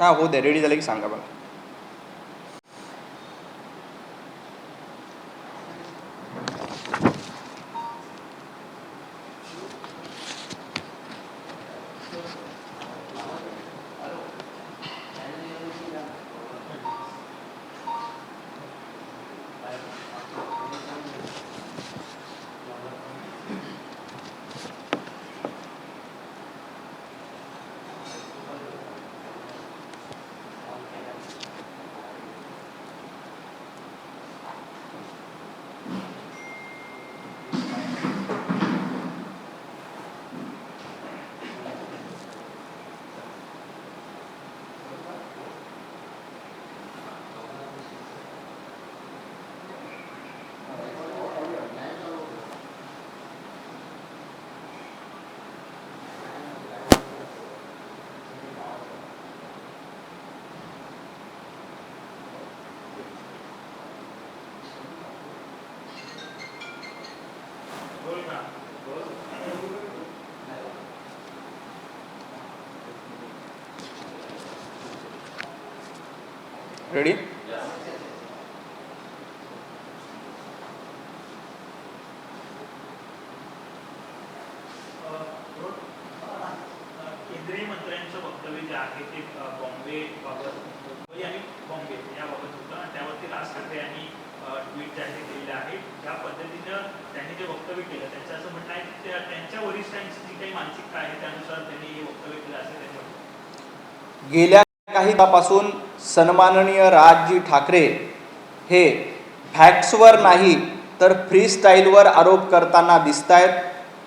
हां हो दे रेडी झालं की सांगा मला रेडी केंद्रीय मंत्र्यांचं वक्तव्य जे आहे ते बॉम्बे बाबत मुंबई आणि बॉम्बे याबाबत होतं. आणि त्यावरती राज ठाकरे यांनी अ, ट्विट जाहीर केलेलं आहे. ज्या पद्धतीनं त्यांनी जे वक्तव्य केलं त्यांचं असं म्हणणं आहे की त्या- त्यांच्या वरिष्ठांची जी काही मानसिकता आहे त्यानुसार त्यांनी हे वक्तव्य केलं असं त्यांनी म्हटलं. गेल्या काही दिवसापासून सन्माननीय राजजी ठाकरे हे फॅक्ट्सवर नाही तर फ्री स्टाईलवर आरोप करताना दिसत आहेत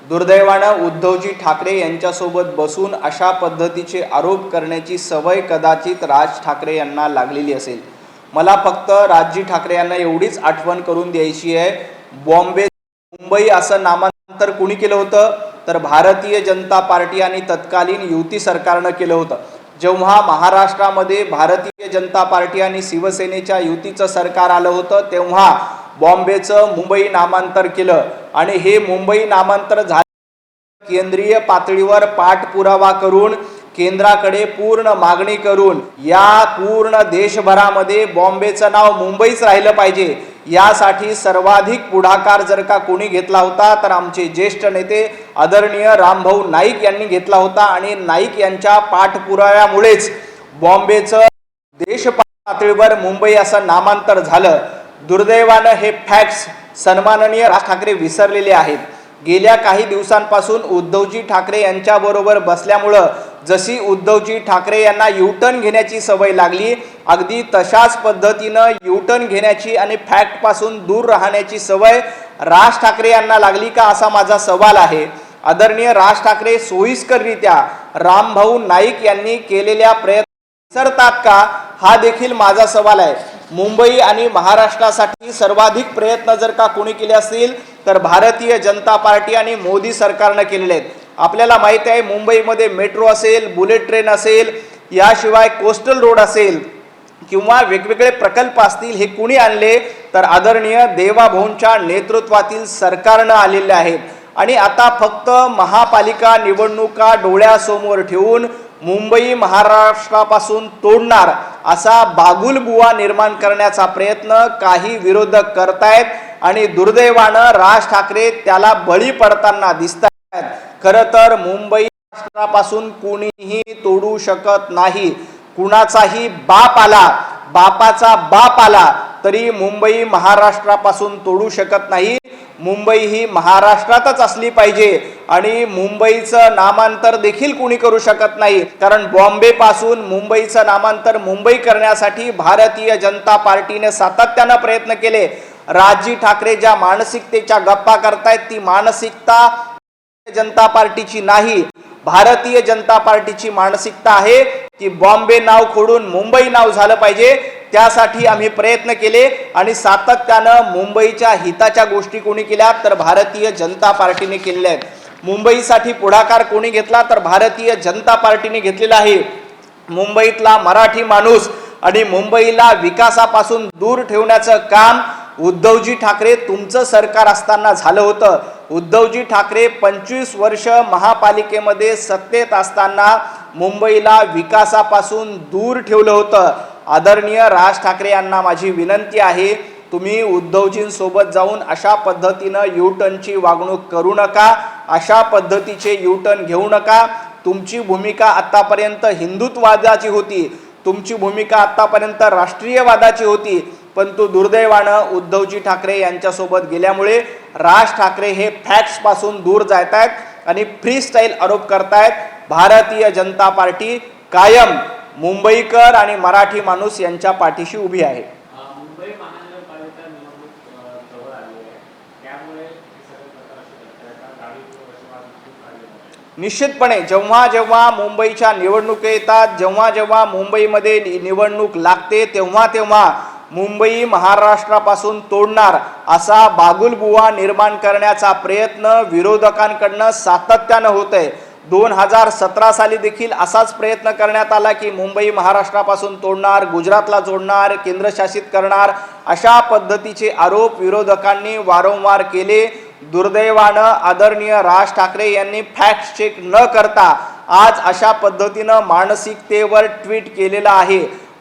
दुर्दैवानं उद्धवजी ठाकरे यांच्यासोबत बसून अशा पद्धतीचे आरोप करण्याची सवय कदाचित राज ठाकरे यांना लागलेली असेल. मला फक्त राजजी ठाकरे यांना एवढीच आठवण करून द्यायची आहे बॉम्बे मुंबई असं नामांतर कुणी केलं होतं? तर भारतीय जनता पार्टी आणि तत्कालीन युती सरकारनं केलं होतं. जेव्हा महाराष्ट्रामध्ये भारतीय जनता पार्टी आणि शिवसेनेच्या युतीचं सरकार आलं होतं तेव्हा बॉम्बेचं मुंबई नामांतर केलं. आणि हे मुंबई नामांतर झालं केंद्रीय पातळीवर पाठपुरावा करून केंद्राकडे पूर्ण मागणी करून या पूर्ण देशभरामध्ये बॉम्बेचं नाव मुंबईच राहिलं पाहिजे. यासाठी सर्वाधिक पुढाकार जर का कोणी घेतला होता तर आमचे ज्येष्ठ नेते आदरणीय रामभाऊ नाईक यांनी घेतला होता. आणि नाईक यांच्या पाठपुराव्यामुळेच बॉम्बेचं देश पातळीवर मुंबई असं नामांतर झालं. दुर्दैवानं हे फॅक्ट्स सन्माननीय राज ठाकरे विसरलेले आहेत. गेल्या काही दिवसांपासून उद्धवजी ठाकरे यांच्याबरोबर बसल्यामुळं जशी उद्धवजी ठाकरे यांना युटर्न घेण्याची सवय लागली अगदी तशाच पद्धतीनं युटर्न घेण्याची आणि फॅक्टपासून दूर राहण्याची सवय राज ठाकरे यांना लागली का असा माझा सवाल आहे. आदरणीय राज ठाकरे सोयीस्कररित्या रामभाऊ नाईक यांनी केलेल्या प्रयत्न विसरतात का? हा देखील माझा सवाल आहे. मुंबई आणि महाराष्ट्रासाठी सर्वाधिक प्रयत्न जर का कोणी केले असतील तर भारतीय जनता पार्टी आणि मोदी सरकारनं केलेले आहेत. आपल्याला माहिती आहे मुंबईमध्ये मेट्रो असेल बुलेट ट्रेन असेल याशिवाय कोस्टल रोड असेल किंवा वेगवेगळे प्रकल्प असतील हे कुणी आणले? तर आदरणीय देवाभाऊंच्या नेतृत्वातील सरकारनं आलेले आहेत आणि आता फक्त महापालिका निवडणुका डोळ्यासमोर ठेवून मुंबई महाराष्ट्रापासून तोडणार असा बागुलबुवा निर्माण करण्याचा प्रयत्न काही विरोधक करतायत आणि दुर्दैवानं राज ठाकरे त्याला बळी पडताना दिसत आहेत खरं तर मुंबई महाराष्ट्रापासून कुणीही तोडू शकत नाही. कुणाचाही बाप आला बापाचा बाप आला तरी मुंबई महाराष्ट्रापासून तोडू शकत नाही. मुंबई ही महाराष्ट्रातच असली पाहिजे आणि मुंबईचं नामांतर देखील कुणी करू शकत नाही. कारण बॉम्बे पासून मुंबईचं नामांतर मुंबई करण्यासाठी भारतीय जनता पार्टीने सातत्यानं प्रयत्न केले. राजजी ठाकरे ज्या मानसिकतेच्या गप्पा करतायत ती मानसिकता जनता पार्टीची नाही भारतीय जनता पार्टीची मानसिकता आहे की बॉम्बे नाव खोडून मुंबई नाव झालं पाहिजे त्यासाठी आम्ही प्रयत्न केले आणि सातत्यानं मुंबईच्या हिताच्या गोष्टी कोणी केल्या तर भारतीय जनता पार्टीने केलेल्या आहेत. मुंबईसाठी पुढाकार कोणी घेतला तर भारतीय जनता पार्टीने घेतलेला आहे. मुंबईतला मराठी माणूस आणि मुंबईला विकासापासून दूर ठेवण्याचं काम उद्धवजी ठाकरे तुमचं सरकार असताना झालं होतं. उद्धवजी ठाकरे पंचवीस वर्ष महापालिकेमध्ये सत्तेत असताना मुंबईला विकासापासून दूर ठेवलं होतं. आदरणीय राज ठाकरे यांना माझी विनंती आहे तुम्ही उद्धवजींसोबत जाऊन अशा पद्धतीनं यूटर्नची वागणूक करू नका अशा पद्धतीचे यूटर्न घेऊ नका. तुमची भूमिका आत्तापर्यंत हिंदुत्ववादाची होती. तुमची भूमिका आत्तापर्यंत राष्ट्रीयवादाची होती. परंतु दुर्दैवानं उद्धवजी ठाकरे यांच्यासोबत गेल्यामुळे राज ठाकरे हे फॅक्ट्सपासून दूर जात आहेत आणि फ्री स्टाईल आरोप करतायत. भारतीय जनता पार्टी कायम मुंबईकर आणि मराठी माणूस यांच्या पाठीशी उभी आहे. निश्चितपणे जेव्हा जेव्हा मुंबईच्या निवडणुका येतात जेव्हा जेव्हा मुंबईमध्ये निवडणूक लागते तेव्हा तेव्हा मुंबई महाराष्ट्रापासून तोडणार असा बागुलबुवा निर्माण करण्याचा प्रयत्न विरोधकांकडनं सातत्यानं होत आहे दोन हजार सतरा साली देखील असाच प्रयत्न करण्यात आला की मुंबई महाराष्ट्रापासून तोडणार गुजरातला जोडणार केंद्रशासित करणार अशा पद्धतीचे आरोप विरोधकांनी वारंवार केले. दुर्दैवानं आदरणीय राज ठाकरे यांनी फॅक्ट चेक न करता आज अशा पद्धतीनं मानसिकतेवर ट्विट केलेलं आहे.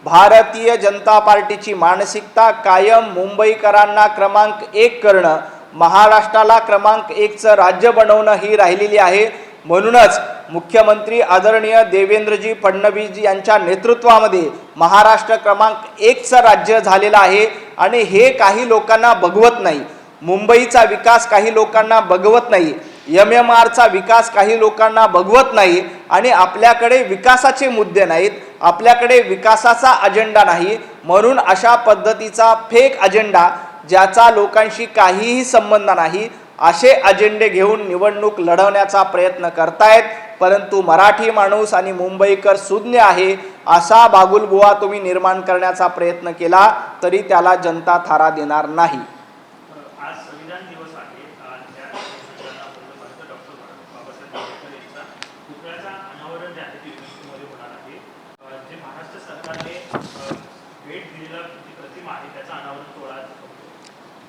भारतीय जनता पार्टीची मानसिकता कायम मुंबईकरांना क्रमांक एक करणं महाराष्ट्राला क्रमांक एकचं राज्य बनवणं ही राहिलेली आहे. म्हणूनच मुख्यमंत्री आदरणीय देवेंद्रजी फडणवीस यांच्या नेतृत्वामध्ये महाराष्ट्र क्रमांक एकचं राज्य झालेलं आहे आणि हे काही लोकांना बघवत नाही. मुंबईचा विकास काही लोकांना बघवत नाही. एम एम आरचा विकास काही लोकांना बघवत नाही आणि आपल्याकडे विकासाचे मुद्दे नाहीत आपल्याकडे विकासाचा अजेंडा नाही. म्हणून अशा पद्धतीचा फेक अजेंडा ज्याचा लोकांशी काहीही संबंध नाही असे अजेंडे घेऊन निवडणूक लढवण्याचा प्रयत्न करतायत. परंतु मराठी माणूस आणि मुंबईकर सुज्ञ आहे असा बागुलबुवा तुम्ही निर्माण करण्याचा प्रयत्न केला तरी त्याला जनता थारा देणार नाही आज संविधान दिवस आहे आणि त्या अनुषंगानं आपण पाहतो डॉक्टर बाबासाहेब आंबेडकर यांचा पुतळ्याचा अनावरण जे आहे ते युनेस्कोमध्ये होणार आहे अ, जे महाराष्ट्र सरकारने अ, भेट दिलेला जी प्रतिमा आहे त्याचा अनावरण सोहळा आज होतो.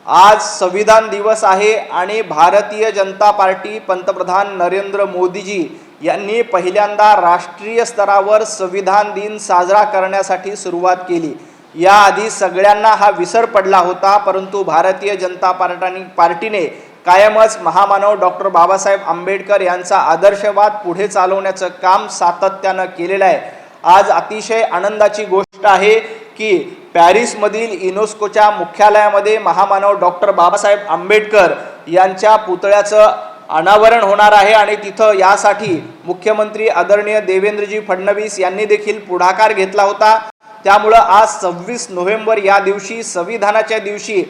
आज संविधान दिवस आहे आणि भारतीय जनता पार्टी पंतप्रधान नरेंद्र मोदीजी यांनी पहिल्यांदा राष्ट्रीय स्तरावर संविधान दिन साजरा करण्यासाठी सुरुवात केली. याआधी सगळ्यांना हा विसर पडला होता परंतु भारतीय जनता पार्टानी पार्टीने कायमच महामानव डॉक्टर बाबासाहेब आंबेडकर यांचा आदर्शवाद पुढे चालवण्याचं काम सातत्यानं केलेलं आहे. आज अतिशय आनंदाची गोष्ट आहे की पॅरिसमधील युनेस्कोच्या मुख्यालयामध्ये महामानव डॉक्टर बाबासाहेब आंबेडकर यांच्या पुतळ्याचं अनावरण होणार आहे आणि तिथं यासाठी मुख्यमंत्री आदरणीय देवेंद्रजी फडणवीस यांनी देखील पुढाकार घेतला होता. त्यामुळं आज सव्वीस नोव्हेंबर या दिवशी संविधानाच्या दिवशी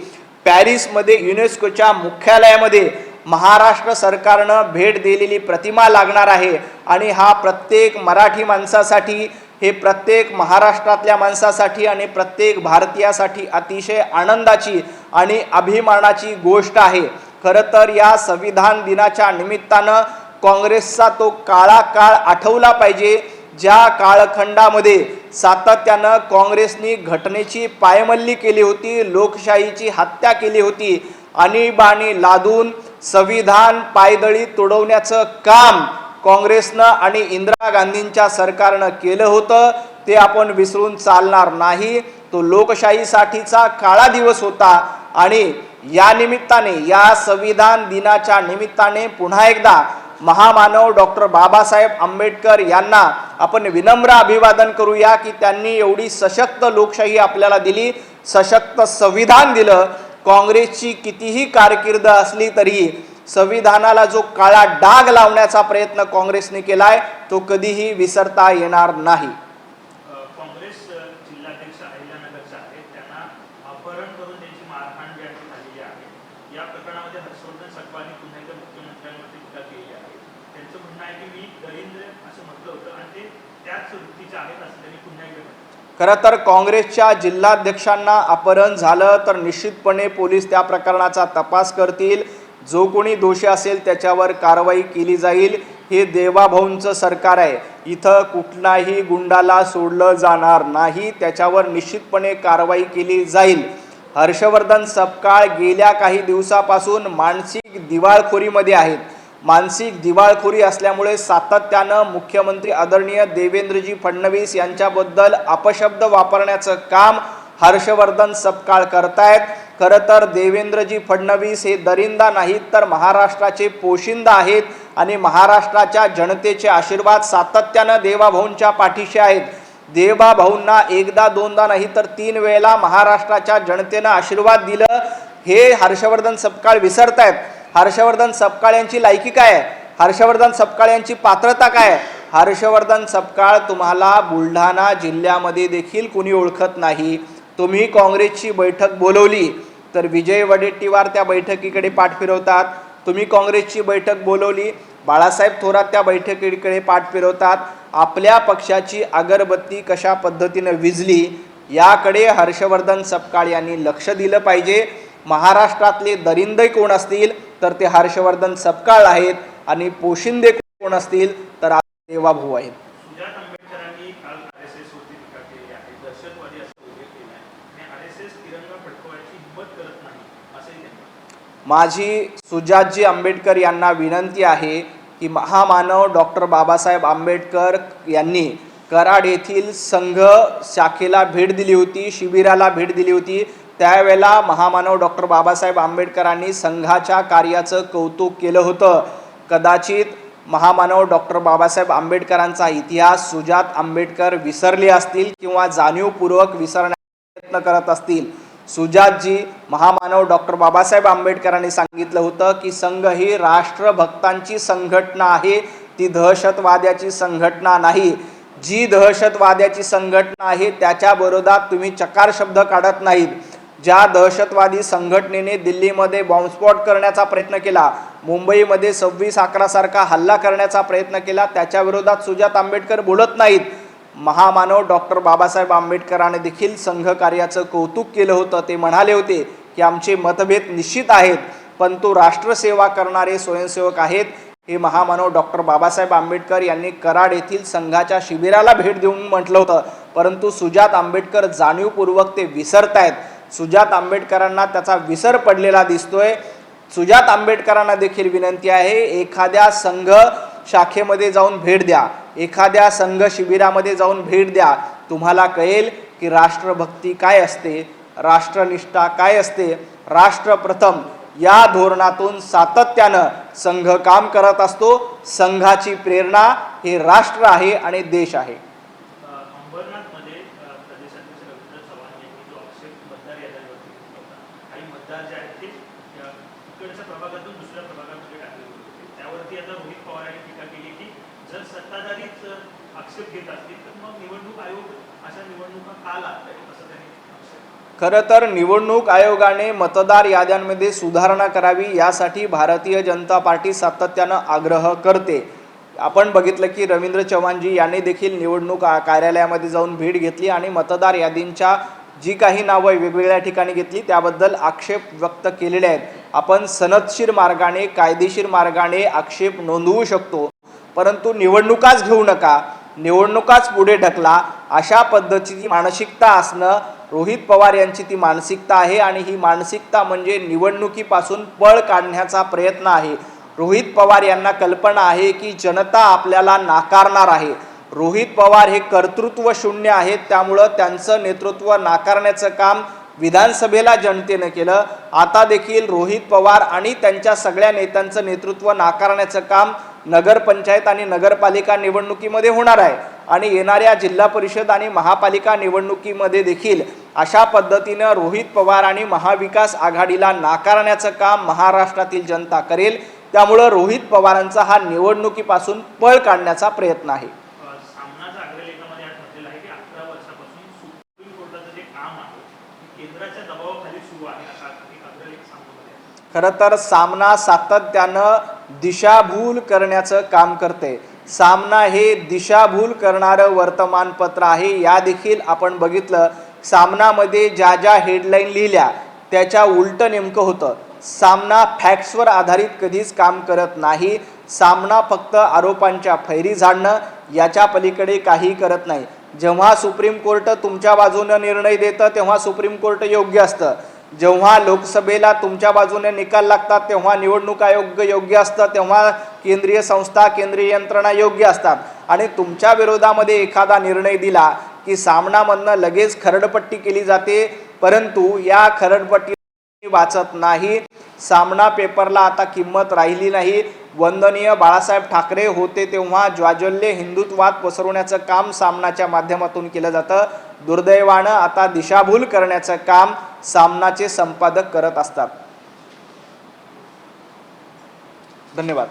पॅरिसमध्ये युनेस्कोच्या मुख्यालयामध्ये महाराष्ट्र सरकारनं भेट दिलेली प्रतिमा लागणार आहे. आणि हा प्रत्येक मराठी माणसासाठी हे प्रत्येक महाराष्ट्रातल्या माणसासाठी आणि प्रत्येक भारतीयासाठी अतिशय आनंदाची आणि अभिमानाची गोष्ट आहे. खरं तर या संविधान दिनाच्या निमित्तानं काँग्रेसचा तो काळा काळ आठवला पाहिजे. ज्या काळखंडामध्ये सातत्यानं काँग्रेसनी घटनेची पायमल्ली केली होती लोकशाहीची हत्या केली होती आणीबाणी लादून संविधान पायदळी तुडवण्याचं काम काँग्रेसनं आणि इंदिरा गांधींच्या सरकारनं केलं होतं ते आपण विसरून चालणार नाही. तो लोकशाहीसाठीचा काळा दिवस होता आणि या निमित्ताने या संविधान दिनाच्या निमित्ताने पुन्हा एकदा महामानव डॉक्टर बाबासाहेब आंबेडकर यांना आपण विनम्र अभिवादन करूया की त्यांनी एवढी सशक्त लोकशाही आपल्याला दिली सशक्त संविधान दिलं. काँग्रेसची कितीही कारकीर्द असली तरी संविधानाला जो काळा डाग लावण्याचा प्रयत्न काँग्रेसने केलाय तो कधीही विसरता येणार नाही. खरं तर काँग्रेसच्या जिल्हाध्यक्षांना अपहरण झालं तर निश्चितपणे पोलीस त्या प्रकरणाचा तपास करतील. जो कोणी दोषी असेल त्याच्यावर कारवाई केली जाईल हे देवाभाऊंचं सरकार आहे. इथं कुठलाही गुंडाला सोडलं जाणार नाही त्याच्यावर निश्चितपणे कारवाई केली जाईल. हर्षवर्धन सपकाळ गेल्या काही दिवसापासून मानसिक दिवाळखोरीमध्ये आहेत. मानसिक दिवाळखोरी असल्यामुळे सातत्यानं मुख्यमंत्री आदरणीय देवेंद्रजी फडणवीस यांच्याबद्दल अपशब्द वापरण्याचं काम हर्षवर्धन सपकाळ करतायत. खरं तर देवेंद्रजी फडणवीस हे दरिंदा नाहीत तर महाराष्ट्राचे पोशिंदा आहेत आणि महाराष्ट्राच्या जनतेचे आशीर्वाद सातत्यानं देवाभाऊंच्या पाठीशी आहेत. देवाभाऊंना एकदा दोनदा नाही तर तीन वेळेला महाराष्ट्राच्या जनतेनं आशीर्वाद दिलं. हे हर्षवर्धन सपकाळ विसरतायत. हर्षवर्धन सपकाळ यांची लायकी काय आहे? हर्षवर्धन सपकाळ यांची पात्रता काय आहे? हर्षवर्धन सपकाळ तुम्हाला बुलढाणा जिल्ह्यामध्ये देखील कुणी ओळखत नाही. तुम्ही काँग्रेसची बैठक बोलवली तर विजय वडेट्टीवार त्या बैठकीकडे पाठ फिरवतात तुम्ही काँग्रेसची बैठक बोलवली बाळासाहेब थोरात त्या बैठकीकडे पाठ फिरवतात आपल्या पक्षाची अगरबत्ती कशा पद्धतीनं विजली याकडे हर्षवर्धन सपकाळ यांनी लक्ष दिलं पाहिजे. महाराष्ट्रातले दरिंदे कोण असतील तर ते हर्षवर्धन सपकाळ आहेत. आणि पोशिंदे कोण असतील तर देवाभाऊ आहेत सुजात आंबेडकरांनी काल आर एस एस वरती टीका केली आहे दहशतवादी असं उल्लेख केला आहे आणि आर एस एस तिरंगा फडकवायची हिंमत करत नाही असंही त्यांनी म्हटलं. माझी सुजातजी आंबेडकर यांना विनंती आहे की महामानव डॉक्टर बाबासाहेब आंबेडकर यांनी कराड येथील संघ शाखेला भेट दिली होती शिबिराला भेट दिली होती. त्यावेळेला महामानव डॉक्टर बाबासाहेब आंबेडकरांनी संघाच्या कार्याचं कौतुक केलं होतं. कदाचित महामानव डॉक्टर बाबासाहेब आंबेडकरांचा इतिहास सुजात आंबेडकर विसरले असतील किंवा जाणीवपूर्वक विसरण्याचा प्रयत्न करत असतील. सुजातजी महामानव डॉक्टर बाबासाहेब आंबेडकरांनी सांगितलं होतं की संघ ही राष्ट्रभक्तांची संघटना आहे ती दहशतवाद्याची संघटना नाही. जी दहशतवाद्याची संघटना आहे त्याच्या विरोधात तुम्ही चकार शब्द काढत नाहीत. ज्या दहशतवादी संघटनेने दिल्लीमध्ये बॉम्बस्फोट करण्याचा प्रयत्न केला मुंबईमध्ये सव्वीस अकरासारखा हल्ला करण्याचा प्रयत्न केला त्याच्याविरोधात सुजात आंबेडकर बोलत नाहीत. महामानव डॉक्टर बाबासाहेब आंबेडकरांनी देखील संघकार्याचं कौतुक केलं होतं. ते म्हणाले होते की आमचे मतभेद निश्चित आहेत पण तो राष्ट्रसेवा करणारे स्वयंसेवक आहेत. हे महामानव डॉक्टर बाबासाहेब आंबेडकर यांनी कराड येथील संघाच्या शिबिराला भेट देऊन म्हटलं होतं. परंतु सुजात आंबेडकर जाणीवपूर्वक ते विसरतायत. सुजात आंबेडकरांना त्याचा विसर पडलेला दिसतोय. सुजात आंबेडकरांना देखील विनंती आहे एखाद्या संघ शाखेमध्ये जाऊन भेट द्या. एखाद्या संघ शिबिरामध्ये जाऊन भेट द्या. तुम्हाला कळेल की राष्ट्रभक्ती काय असते राष्ट्रनिष्ठा काय असते. राष्ट्रप्रथम या धोरणातून सातत्यानं संघ काम करत असतो. संघाची प्रेरणा हे राष्ट्र आहे आणि देश आहे अ, अंबरनाथमध्ये अ, प्रदेशाध्यक्ष रवींद्र चव्हाण यांनी जो आक्षेप मतदार याद्यांवरती केला होता काही मतदार जे आहेत ते अ, इकडच्या प्रभागातून दुसऱ्या प्रभागामध्ये टाकले गेले होते त्यावरती आता रोहित पवार यांनी टीका केली की जर सत्ताधारीच अ, आक्षेप घेत असतील तर मग निवडणूक आयोग अशा निवडणुका का लागत आहेत असं त्यांनी आक्षेप खरं तर निवडणूक आयोगाने मतदार याद्यांमध्ये सुधारणा करावी यासाठी भारतीय जनता पार्टी सातत्यानं आग्रह करते. आपण बघितलं की रवींद्र चव्हाणजी यांनी देखील निवडणूक कार्यालयामध्ये जाऊन भेट घेतली आणि मतदार यादींच्या जी काही नावं वेगवेगळ्या ठिकाणी घेतली त्याबद्दल आक्षेप व्यक्त केलेले आहेत. आपण सनदशीर मार्गाने कायदेशीर मार्गाने आक्षेप नोंदवू शकतो. परंतु निवडणुकाच घेऊ नका. निवडणुकाच पुढे ढकला. अशा पद्धतीची मानसिकता असणं रोहित पवार यांची ती मानसिकता आहे आणि ही मानसिकता म्हणजे निवडणुकीपासून पळ काढण्याचा प्रयत्न आहे. रोहित पवार यांना कल्पना आहे की जनता आपल्याला नाकारणार आहे. रोहित पवार हे कर्तृत्व शून्य आहेत त्यामुळं त्यांचं नेतृत्व नाकारण्याचं काम विधानसभेला जनतेनं केलं. आता देखील रोहित पवार आणि त्यांच्या सगळ्या नेत्यांचं नेतृत्व नाकारण्याचं काम नगरपंचायत आणि नगरपालिका निवडणुकीमध्ये होणार आहे. आणि येणाऱ्या जिल्हा परिषद आणि महापालिका निवडणुकीमध्ये देखील अशा पद्धतीनं रोहित पवार आणि महाविकास आघाडीला नाकारण्याचं काम महाराष्ट्रातील जनता करेल. त्यामुळं रोहित पवारांचा हा निवडणुकीपासून पळ काढण्याचा प्रयत्न आहे. खरं तर सामना सातत्यानं दिशाभूल करण्याचं काम करते. सामना हे दिशाभूल करणारं वर्तमानपत्र आहे. या देखील आपण बघितलं सामनामध्ये ज्या ज्या हेडलाईन लिहिल्या त्याच्या उलटं नेमकं होतं. सामना फॅक्ट्सवर आधारित कधीच काम करत नाही. सामना फक्त आरोपांच्या फैरी झाडणं याच्या पलीकडे काही करत नाही. जेव्हा सुप्रीम कोर्ट तुमच्या बाजूनं निर्णय देतं तेव्हा सुप्रीम कोर्ट योग्य असतं. जेव्हा लोकसभेला तुमच्या बाजूने निकाल लागतात तेव्हा निवडणूक आयोग योग्य असतं तेव्हा केंद्रीय संस्था केंद्रीय यंत्रणा योग्य असतात. आणि तुमच्या विरोधामध्ये एखादा निर्णय दिला की सामनामधनं लगेच खरडपट्टी केली जाते परंतु या खरडपट्टी वाचत नाही. सामना पेपरला आता किंमत राहिली नाही. वंदनीय बाळासाहेब ठाकरे होते तेव्हा ज्वाज्वल्य हिंदुत्वाद पसरवण्याचं काम सामनाच्या माध्यमातून केलं जातं. दुर्दैवानं आता दिशाभूल करण्याचं काम सामनाचे संपादक करत असतात. धन्यवाद.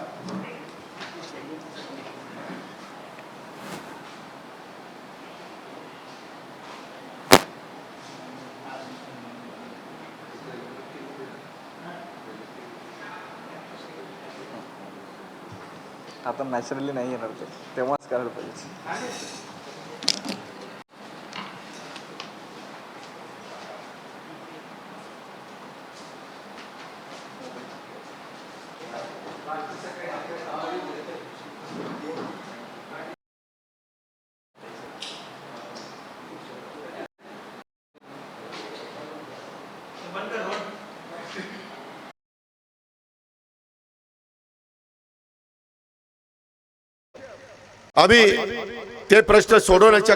आता नॅचरली नाही येणार ते. तेव्हाच करायला पाहिजे. आम्ही ते प्रश्न सोडवण्याच्या